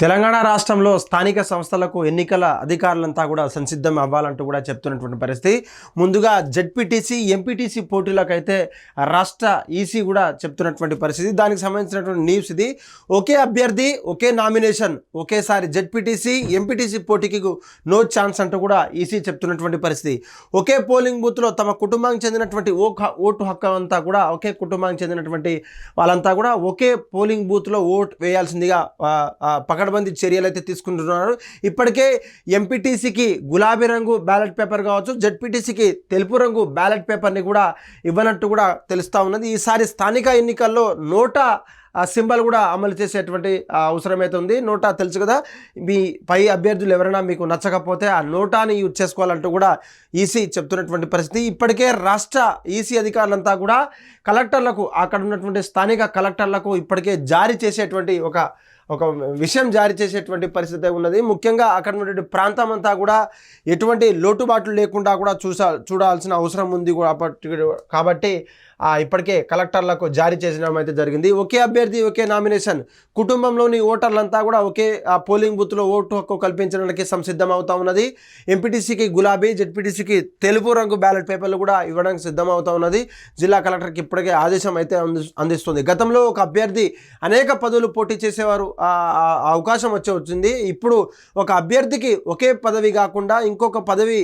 తెలంగాణ రాష్ట్రంలో స్థానిక సంస్థలకు ఎన్నికల అధికారులంతా కూడా సంసిద్ధం అవ్వాలంటూ కూడా చెప్తున్నటువంటి పరిస్థితి. ముందుగా జడ్పీటీసీ ఎంపీటీసీ పోటీలకైతే రాష్ట్ర ఈసీ కూడా చెప్తున్నటువంటి పరిస్థితి. దానికి సంబంధించినటువంటి న్యూస్ ఇది. ఒకే అభ్యర్థి ఒకే నామినేషన్ ఒకేసారి జడ్పీటీసీ ఎంపీటీసీ పోటీకి నో ఛాన్స్ అంటూ కూడా ఈసీ చెప్తున్నటువంటి పరిస్థితి. ఒకే పోలింగ్ బూత్లో తమ కుటుంబానికి చెందినటువంటి ఓ ఓటు హక్కు అంతా కూడా ఒకే కుటుంబానికి చెందినటువంటి వాళ్ళంతా కూడా ఒకే పోలింగ్ బూత్లో ఓట్ వేయాల్సిందిగా పకడ ఆ, చర్యలు అయితే తీసుకుంటున్నారు. ఇప్పటికే ఎంపీటీసీకి గులాబీ రంగు బ్యాలెట్ పేపర్ కావచ్చు జడ్పీటీసీకి తెలుపు రంగు బ్యాలెట్ పేపర్ని కూడా ఇవ్వనట్టు కూడా తెలుస్తూ ఉన్నది. ఈసారి స్థానిక ఎన్నికల్లో నోటా ఆ సింబల్ కూడా అమలు చేసేటువంటి ఆ, అవసరం అయితే ఉంది. నోటా తెలుసు కదా మీ పై అభ్యర్థులు ఎవరైనా మీకు నచ్చకపోతే ఆ నోటాని యూజ్ చేసుకోవాలంటూ కూడా ఈసీ చెప్తున్నటువంటి పరిస్థితి. ఇప్పటికే రాష్ట్ర ఈసీ అధికారులంతా కూడా కలెక్టర్లకు అక్కడ ఉన్నటువంటి స్థానిక కలెక్టర్లకు ఇప్పటికే జారీ చేసేటువంటి ఒక ఒక విషయం జారీ చేసేటువంటి పరిస్థితి ఉన్నది. ముఖ్యంగా అక్కడ ఉన్నటువంటి ప్రాంతం అంతా కూడా ఎటువంటి లోటుబాట్లు లేకుండా కూడా చూసా చూడాల్సిన అవసరం ఉంది కాబట్టి కాబట్టి ఇప్పటికే కలెక్టర్లకు జారీ చేసడం అయితే జరిగింది. ఒకే అభ్యర్థి ఒకే నామినేషన్. కుటుంబంలోని ఓటర్లంతా కూడా ఒకే ఆ, పోలింగ్ బూత్లో ఓటు హక్కు కల్పించడానికి సంసిద్ధం అవుతా ఉన్నది. ఎంపీటీసీకి గులాబీ జెడ్పీటీసీకి తెలుపు రంగు బ్యాలెట్ పేపర్లు కూడా ఇవ్వడానికి సిద్ధం అవుతా ఉన్నది. జిల్లా కలెక్టర్కి ఇప్పటికే ఆదేశం అయితే అంది అందిస్తుంది. గతంలో ఒక అభ్యర్థి అనేక పదవులు పోటీ చేసేవారు అవకాశం వచ్చి వచ్చింది. ఇప్పుడు ఒక అభ్యర్థికి ఒకే పదవి కాకుండా ఇంకొక పదవి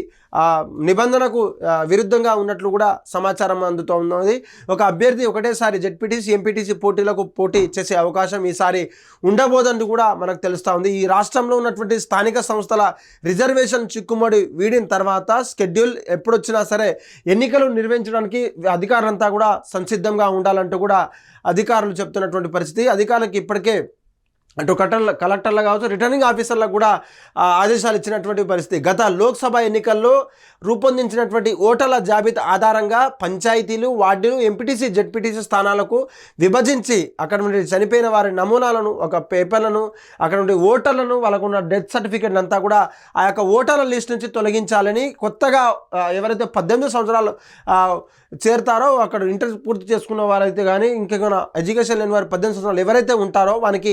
నిబంధనకు విరుద్ధంగా ఉన్నట్లు కూడా సమాచారం అందుతూ ఉన్నది. ఒక అభ్యర్థి ఒకటేసారి జెడ్పీటీసీ ఎంపీటీసీ పోటీలకు పోటీ చేసే అవకాశం ఈసారి ఉండబోదని కూడా మనకు తెలుస్తూ ఉంది. ఈ రాష్ట్రంలో ఉన్నటువంటి స్థానిక సంస్థల రిజర్వేషన్ చిక్కుముడి వీడిన తర్వాత స్కెడ్యూల్ ఎప్పుడొచ్చినా సరే ఎన్నికలు నిర్వహించడానికి అధికారులంతా కూడా సంసిద్ధంగా ఉండాలంటూ కూడా అధికారులు చెప్తున్నటువంటి పరిస్థితి. అధికారులకు ఇప్పటికే అటు కలెక్టర్ల కలెక్టర్లు కావచ్చు రిటర్నింగ్ ఆఫీసర్లకు కూడా ఆదేశాలు ఇచ్చినటువంటి పరిస్థితి. గత లోక్సభ ఎన్నికల్లో రూపొందించినటువంటి ఓటర్ల జాబితా ఆధారంగా పంచాయతీలు వార్డులు ఎంపీటీసీ జెడ్పీటీసీ స్థానాలకు విభజించి అక్కడ నుండి చనిపోయిన వారి నమూనాలను ఒక పేపర్లను అక్కడ నుండి ఓటర్లను వాళ్ళకున్న డెత్ సర్టిఫికేట్ అంతా కూడా ఆ యొక్క ఓటర్ల లిస్ట్ నుంచి తొలగించాలని కొత్తగా ఎవరైతే పద్దెనిమిది సంవత్సరాలు చేరుతారో అక్కడ ఇంటర్ పూర్తి చేసుకున్న వారైతే కానీ ఇంకేమైనా ఎడ్యుకేషన్ లేని వారు పద్దెనిమిది సంవత్సరాలు ఎవరైతే ఉంటారో వానికి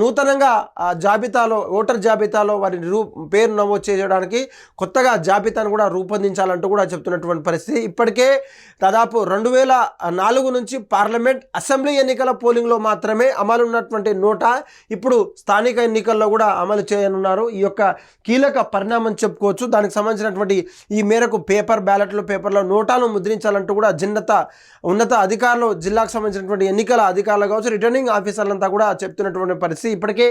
నూతనంగా ఆ జాబితాలో ఓటర్ జాబితాలో వారి రూ పేరు నమోదు చేయడానికి కొత్తగా జాబితాను కూడా రూపొందించాలంటూ కూడా చెప్తున్నటువంటి పరిస్థితి. ఇప్పటికే దాదాపు రెండు వేల నాలుగు నుంచి పార్లమెంట్ అసెంబ్లీ ఎన్నికల పోలింగ్లో మాత్రమే అమలు ఉన్నటువంటి నోటా ఇప్పుడు స్థానిక ఎన్నికల్లో కూడా అమలు చేయనున్నారు. ఈ యొక్క కీలక పరిణామం చెప్పుకోవచ్చు. దానికి సంబంధించినటువంటి ఈ మేరకు పేపర్ బ్యాలెట్లు పేపర్లో నోటాను ముద్రించాలంటూ కూడా జిన్నత ఉన్నత అధికారులు జిల్లాకు సంబంధించినటువంటి ఎన్నికల అధికారులు కావచ్చు రిటర్నింగ్ ఆఫీసర్లంతా కూడా చెప్తున్నటువంటి పరిస్థితి. ఇప్పటికే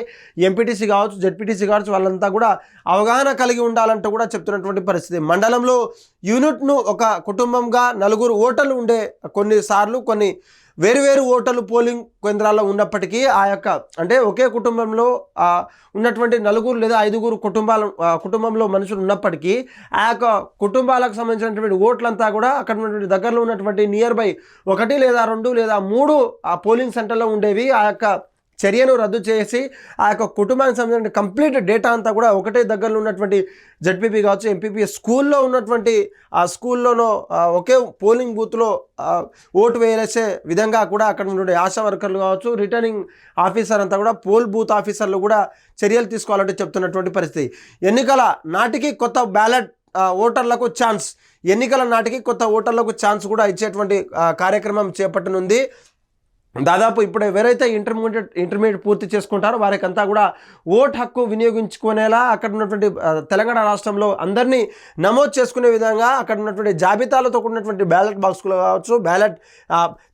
ఎంపీటీసీ కావచ్చు జెడ్పీటీసీ కావచ్చు వాళ్ళంతా కూడా అవగాహన కలిగి ఉండాలంటూ కూడా చెప్తున్నటువంటి పరిస్థితి. మండలంలో యూనిట్ను ఒక కుటుంబంగా నలుగురు ఓటర్లు ఉండే కొన్నిసార్లు కొన్ని వేరువేరు ఓటర్లు పోలింగ్ కేంద్రాల్లో ఉన్నప్పటికీ ఆ యొక్క అంటే ఒకే కుటుంబంలో ఉన్నటువంటి నలుగురు లేదా ఐదుగురు కుటుంబాల కుటుంబంలో మనుషులు ఉన్నప్పటికీ ఆ యొక్క కుటుంబాలకు సంబంధించినటువంటి ఓట్లంతా కూడా అక్కడ ఉన్నటువంటి దగ్గరలో ఉన్నటువంటి నియర్ బై ఒకటి లేదా రెండు లేదా మూడు ఆ పోలింగ్ సెంటర్లో ఉండేవి. ఆ యొక్క చర్యను రద్దు చేసి ఆ యొక్క కుటుంబానికి సంబంధించిన కంప్లీట్ డేటా అంతా కూడా ఒకటే దగ్గరలో ఉన్నటువంటి జడ్పీపీ కావచ్చు ఎంపీపీ స్కూల్లో ఉన్నటువంటి ఆ స్కూల్లోనో ఒకే పోలింగ్ బూత్లో ఓటు వేయలేసే విధంగా కూడా అక్కడ ఉన్నటువంటి ఆశా వర్కర్లు కావచ్చు రిటర్నింగ్ ఆఫీసర్ అంతా కూడా పోల్ బూత్ ఆఫీసర్లు కూడా చర్యలు తీసుకోవాలంటే చెప్తున్నటువంటి పరిస్థితి. ఎన్నికల నాటికి కొత్త బ్యాలెట్ ఓటర్లకు ఛాన్స్ ఎన్నికల నాటికి కొత్త ఓటర్లకు ఛాన్స్ కూడా ఇచ్చేటువంటి కార్యక్రమం చేపట్టనుంది. దాదాపు ఇప్పుడు ఎవరైతే ఇంటర్మీడియట్ ఇంటర్మీడియట్ పూర్తి చేసుకుంటారో వారికంతా కూడా ఓట్ హక్కు వినియోగించుకునేలా అక్కడ ఉన్నటువంటి తెలంగాణ రాష్ట్రంలో అందరినీ నమోదు చేసుకునే విధంగా అక్కడ ఉన్నటువంటి జాబితాలతో కూడినటువంటి బ్యాలెట్ బాక్స్లు కావచ్చు బ్యాలెట్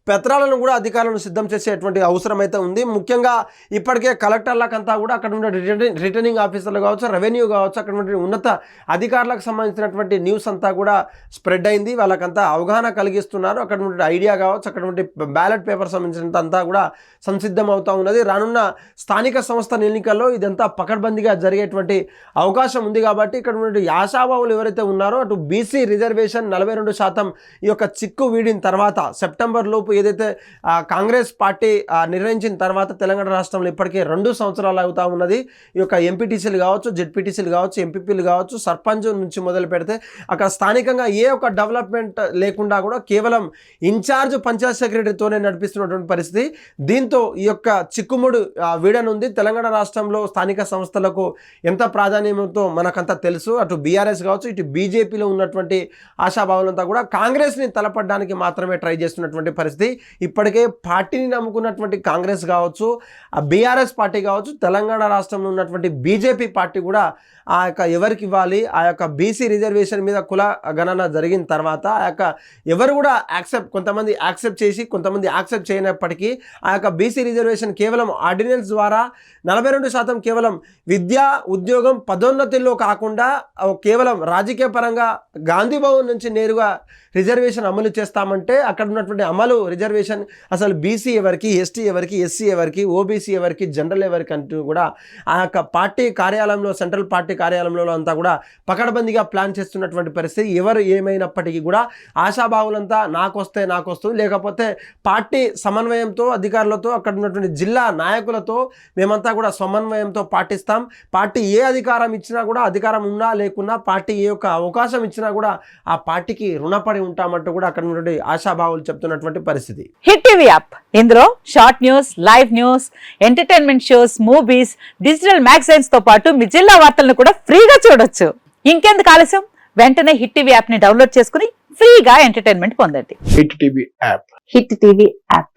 పత్రాలను కూడా అధికారులను సిద్ధం చేసేటువంటి అవసరం అయితే ఉంది. ముఖ్యంగా ఇప్పటికే కలెక్టర్లకంతా కూడా అక్కడ ఉన్న రిటర్నింగ్ రిటర్నింగ్ ఆఫీసర్లు కావచ్చు రెవెన్యూ కావచ్చు అక్కడ ఉన్నటువంటి ఉన్నత అధికారులకు సంబంధించినటువంటి న్యూస్ అంతా కూడా స్ప్రెడ్ అయింది. వాళ్ళకంతా అవగాహన కలిగిస్తున్నారు. అక్కడ ఉన్నటువంటి ఐడియా కావచ్చు అక్కడ ఉన్నటువంటి బ్యాలెట్ పేపర్ సంబంధించిన సంబంధించినంత అంతా కూడా సంసిద్ధం అవుతూ ఉన్నది. రానున్న స్థానిక సంస్థల ఎన్నికల్లో ఇదంతా పకడ్బందీగా జరిగేటువంటి అవకాశం ఉంది కాబట్టి ఇక్కడ ఉన్నటువంటి ఆశాభావులు ఎవరైతే ఉన్నారో అటు బీసీ రిజర్వేషన్ నలభై రెండు శాతం ఈ యొక్క చిక్కు వీడిన తర్వాత సెప్టెంబర్ లోపు ఏదైతే కాంగ్రెస్ పార్టీ నిర్ణయించిన తర్వాత తెలంగాణ రాష్ట్రంలో ఇప్పటికే రెండు సంవత్సరాలు అవుతా ఉన్నది. ఈ యొక్క ఎంపీటీసీలు కావచ్చు జెడ్పీటీసీలు కావచ్చు ఎంపీపీలు కావచ్చు సర్పంచ్ నుంచి మొదలు పెడితే అక్కడ స్థానికంగా ఏ ఒక్క డెవలప్మెంట్ లేకుండా కూడా కేవలం ఇన్ఛార్జ్ పంచాయత్ సెక్రటరీతోనే నడిపిస్తున్నటువంటి పరిస్థితి. దీంతో ఈ యొక్క చిక్కుముడు వీడనుంది. తెలంగాణ రాష్ట్రంలో స్థానిక సంస్థలకు ఎంత ప్రాధాన్యంతో మనకంతా తెలుసు. అటు బీఆర్ఎస్ కావచ్చు ఇటు బీజేపీలో ఉన్నటువంటి ఆశాభావులంతా కూడా కాంగ్రెస్ని తలపడడానికి మాత్రమే ట్రై చేస్తున్నటువంటి పరిస్థితి. ఇప్పటికే పార్టీని నమ్ముకున్నటువంటి కాంగ్రెస్ కావచ్చు ఆ బీఆర్ఎస్ పార్టీ కావచ్చు తెలంగాణ రాష్ట్రంలో ఉన్నటువంటి బీజేపీ పార్టీ కూడా ఆ యొక్క ఎవరికి ఇవ్వాలి ఆ యొక్క బీసీ రిజర్వేషన్ మీద కుల గణన జరిగిన తర్వాత ఆ యొక్క ఎవరు కూడా యాక్సెప్ట్ కొంతమంది యాక్సెప్ట్ చేసి కొంతమంది యాక్సెప్ట్ చేయనప్పటికీ ఆ యొక్క బీసీ రిజర్వేషన్ కేవలం ఆర్డినెన్స్ ద్వారా నలభై రెండు శాతం కేవలం విద్య ఉద్యోగం పదోన్నతుల్లో కాకుండా కేవలం రాజకీయ పరంగా గాంధీ భవన్ నుంచి నేరుగా రిజర్వేషన్ అమలు చేస్తామంటే అక్కడ ఉన్నటువంటి అమలు రిజర్వేషన్ అసలు బీసీ ఎవరికి ఎస్టీ ఎవరికి ఎస్సీ ఎవరికి ఓబీసీ ఎవరికి జనరల్ ఎవరికి అంటూ కూడా ఆ యొక్క పార్టీ కార్యాలయంలో సెంట్రల్ పార్టీ కార్యాలయంలో అంతా కూడా పకడ్బందీగా ప్లాన్ చేస్తున్నటువంటి పరిస్థితి ఎవరు ఏమైనప్పటికీ కూడా ఆశాభావులంతా నాకు వస్తే నాకు వస్తుంది లేకపోతే పార్టీ సమన్వయ సమన్వయంతో అధికారులతో అక్కడ ఉన్నటువంటి జిల్లా నాయకులతో మేమంతా కూడా సమన్వయంతో పాటిస్తాం. పార్టీ ఏ అధికారం ఇచ్చినా కూడా అధికారం ఉన్నా లేకున్నా పార్టీ ఏ యొక్క అవకాశం ఇచ్చినా కూడా ఆ పార్టీకి రుణపడి ఉంటామంటూ కూడా అక్కడ ఉన్నటువంటి ఆశాభావులు చెప్తున్నటువంటి పరిస్థితి. Hit TV app. ఇందులో short news live news entertainment shows movies digital మ్యాగజైన్స్తో పాటు మీ జిల్లా వార్తలను కూడా ఫ్రీగా చూడొచ్చు. ఇంకెందుకు ఆలస్యం? వెంటనే హిట్ టీవీ యాప్ని డౌన్లోడ్ చేసుకుని ఫ్రీగా ఎంటర్టైన్మెంట్ పొందండి. Hit TV app. Hit TV app.